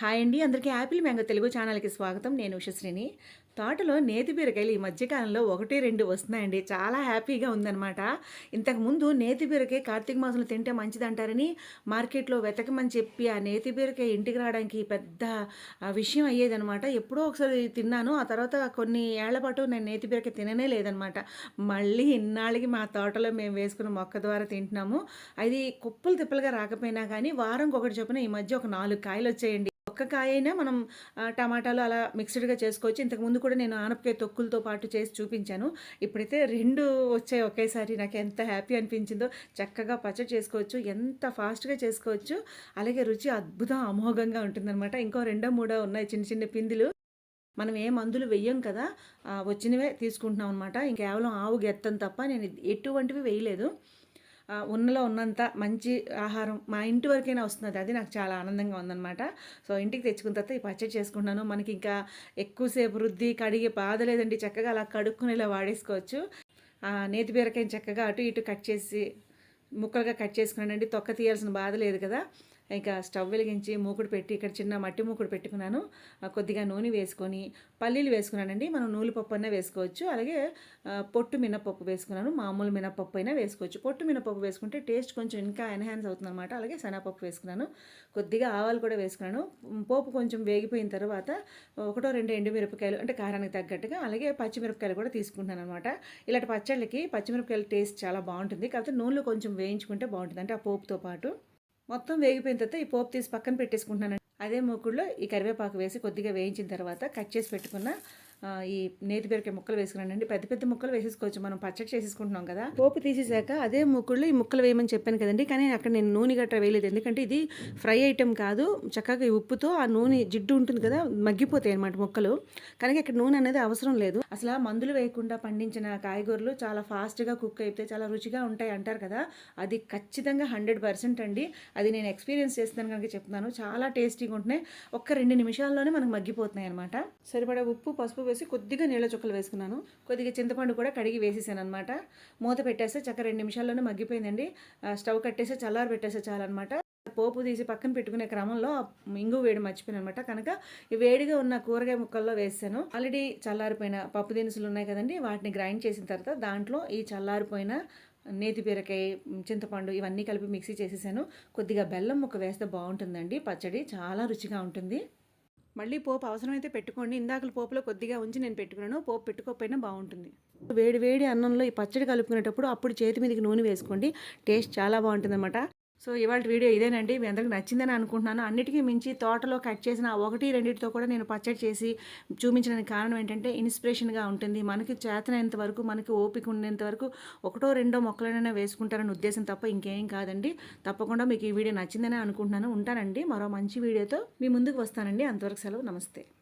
Hi అండి. అందరికీ Apple mango Telugu ఛానల్కి స్వాగతం. నేను ఉషశ్రీని. తోటలో నేతి బీరకాయలు ఈ మధ్యకాలంలో ఒకటి రెండు వస్తున్నాయండి. చాలా హ్యాపీగా ఉందన్నమాట. ఇంతకుముందు నేతి బీరకాయ కార్తీక మాసంలో తింటే మంచిదంటారని మార్కెట్లో వెతకమని చెప్పి ఆ నేతి బీరకాయ ఇంటికి రావడానికి పెద్ద విషయం అయ్యేదనమాట ఎప్పుడో ఒకసారి తిన్నాను. ఆ తర్వాత కొన్ని ఏళ్ళ పాటు నేను నేతి బీరకాయ తిననే లేదనమాట మళ్ళీ ఇన్నాళ్ళకి మా తోటలో మేము వేసుకున్న మొక్క ద్వారా తింటున్నాము. అది కుప్పలు తిప్పలుగా రాకపోయినా కానీ వారంకి ఒకటి చొప్పున ఈ మధ్య ఒక నాలుగు కాయలు వచ్చాయండి. ఒక్క కాయ అయినా మనం టమాటాలు అలా మిక్స్డ్గా చేసుకోవచ్చు. ఇంతకుముందు కూడా నేను ఆనపకాయ తొక్కులతో పాటు చేసి చూపించాను. ఇప్పుడైతే రెండు వచ్చాయి ఒకేసారి. నాకు ఎంత హ్యాపీ అనిపించిందో. చక్కగా పచ్చడి చేసుకోవచ్చు. ఎంత ఫాస్ట్గా చేసుకోవచ్చు. అలాగే రుచి అద్భుతం అమోఘంగా ఉంటుందన్నమాట. ఇంకో రెండో మూడో ఉన్నాయి చిన్న చిన్న పిందులు. మనం ఏ మందులు వెయ్యం కదా వచ్చినవే తీసుకుంటున్నాం అనమాట కేవలం ఆవు గెత్తం తప్ప నేను ఎటువంటివి వేయలేదు ఉన్నలో ఉన్నంత మంచి ఆహారం మా ఇంటి వరకైనా వస్తుంది. అది నాకు చాలా ఆనందంగా ఉందన్నమాట. సో ఇంటికి తెచ్చుకున్న తర్వాత ఈ పచ్చడి చేసుకుంటున్నాను. మనకి ఇంకా ఎక్కువసేపు రుద్ది కడిగి బాధ లేదండి. చక్కగా అలా కడుక్కుని ఇలా వాడేసుకోవచ్చు నేతి బీరకాయని చక్కగా అటు ఇటు కట్ చేసి ముక్కలుగా కట్ చేసుకున్నానండి. తొక్క తీయాల్సిన బాధ లేదు కదా. ఇంకా స్టవ్ వెలిగించి మూకుడు పెట్టి ఇక్కడ చిన్న మట్టి మూకుడు పెట్టుకున్నాను. కొద్దిగా నూనె వేసుకొని పల్లీలు వేసుకున్నానండి. మనం నూనెపప్పు అయినా వేసుకోవచ్చు. అలాగే పొట్టు మినపప్పు వేసుకున్నాను. మామూలు మినపప్పు అయినా వేసుకోవచ్చు. పొట్టు మినపప్పు వేసుకుంటే టేస్ట్ కొంచెం ఇంకా ఎన్హాన్స్ అవుతుంది అనమాట అలాగే శనగపప్పు వేసుకున్నాను. కొద్దిగా ఆవాలు కూడా వేసుకున్నాను. పోపు కొంచెం వేగిపోయిన తర్వాత ఒకటో రెండు ఎండు మిరపకాయలు అంటే కారానికి తగ్గట్టుగా అలాగే పచ్చిమిరపకాయలు కూడా తీసుకుంటున్నాను అనమాట ఇలాంటి పచ్చళ్ళకి పచ్చిమిరపకాయల టేస్ట్ చాలా బాగుంటుంది. కాకపోతే నూనెలో కొంచెం వేయించుకుంటే బాగుంటుంది. అంటే ఆ పోపుతో పాటు. మొత్తం వేగిపోయిన తర్వాత ఈ పోపు తీసి పక్కన పెట్టేసుకుంటున్నాను అదే మూకుడులో ఈ కరివేపాకు వేసి కొద్దిగా వేయించిన తర్వాత కట్ చేసి పెట్టుకున్న ఈ నేతి బీరకాయ ముక్కలు వేసుకున్నానండి. పెద్ద పెద్ద ముక్కలు వేసేసుకోవచ్చు. మనం పచ్చడి చేసేసుకుంటున్నాం కదా. పోపు తీసేసాక అదే ముక్కుల్లో ఈ ముక్కలు వేయమని చెప్పాను కదండి. కానీ అక్కడ నేను నూనె గట్రా వేయలేదు. ఎందుకంటే ఇది ఫ్రై ఐటెం కాదు. చక్కగా ఈ ఉప్పుతో ఆ నూనె జిడ్డు ఉంటుంది కదా మగ్గిపోతాయి అన్నమాట ముక్కలు. కనుక ఇక్కడ నూనె అనేది అవసరం లేదు. అసలు మందులు వేయకుండా పండించిన కాయగూరలు చాలా ఫాస్ట్గా కుక్ అయితే చాలా రుచిగా ఉంటాయి అంటారు కదా. అది ఖచ్చితంగా హండ్రెడ్ పర్సెంట్ అండి. అది నేను ఎక్స్పీరియన్స్ చేస్తున్నాను కనుక చెప్తున్నాను. చాలా టేస్టీగా ఉంటున్నాయి. ఒక్క రెండు నిమిషాల్లోనే మనకు మగ్గిపోతున్నాయి అనమాట సరిపడా ఉప్పు పసుపు వేసి కొద్దిగా నీళ్ళ చుక్కలు వేసుకున్నాను. కొద్దిగా చింతపండు కూడా కడిగి వేసేసాను అనమాట మూత పెట్టేస్తే చక్క రెండు నిమిషాల్లోనే మగ్గిపోయిందండి. స్టవ్ కట్టేస్తే చల్లారి పెట్టేస్తే చాలన్నమాట. పోపు తీసి పక్కన పెట్టుకునే క్రమంలో ఇంగు వేడి మర్చిపోయాను అనమాట కనుక ఈ వేడిగా ఉన్న కూరగాయ ముక్కల్లో వేసాను. ఆల్రెడీ చల్లారిపోయిన పప్పు దినుసులు ఉన్నాయి కదండి వాటిని గ్రైండ్ చేసిన తర్వాత దాంట్లో ఈ చల్లారిపోయిన నేతి బీరకాయ చింతపండు ఇవన్నీ కలిపి మిక్సీ చేసేసాను. కొద్దిగా బెల్లం ముక్క వేస్తే బాగుంటుందండి. పచ్చడి చాలా రుచిగా ఉంటుంది. మళ్ళీ పోపు అవసరమైతే పెట్టుకోండి. ఇందాకల పోపులో కొద్దిగా ఉంచి నేను పెట్టుకున్నాను. పోపు పెట్టుకోకపోయినా బాగుంటుంది. వేడి వేడి అన్నంలో ఈ పచ్చడి కలుపుకునేటప్పుడు అప్పుడు చేతి మీదకి నూనె వేసుకోండి. టేస్ట్ చాలా బాగుంటుంది సో ఇవాళ వీడియో ఇదేనండి. మీ అందరికి నచ్చిందని అనుకుంటున్నాను. అన్నిటికీ మించి తోటలో కట్ చేసిన ఒకటి రెండింటితో కూడా నేను పచ్చడి చేసి చూపించడానికి కారణం ఏంటంటే ఇన్స్పిరేషన్గా ఉంటుంది. మనకి చేతనైనంత వరకు మనకి ఓపిక ఉండేంత వరకు ఒకటో రెండో మొక్కలైనా వేసుకుంటారని ఉద్దేశం తప్ప ఇంకేం కాదండి. తప్పకుండా మీకు ఈ వీడియో నచ్చిందని అనుకుంటున్నాను. ఉంటానండి. మరో మంచి వీడియోతో మీ ముందుకు వస్తానండి. అంతవరకు సెలవు. నమస్తే.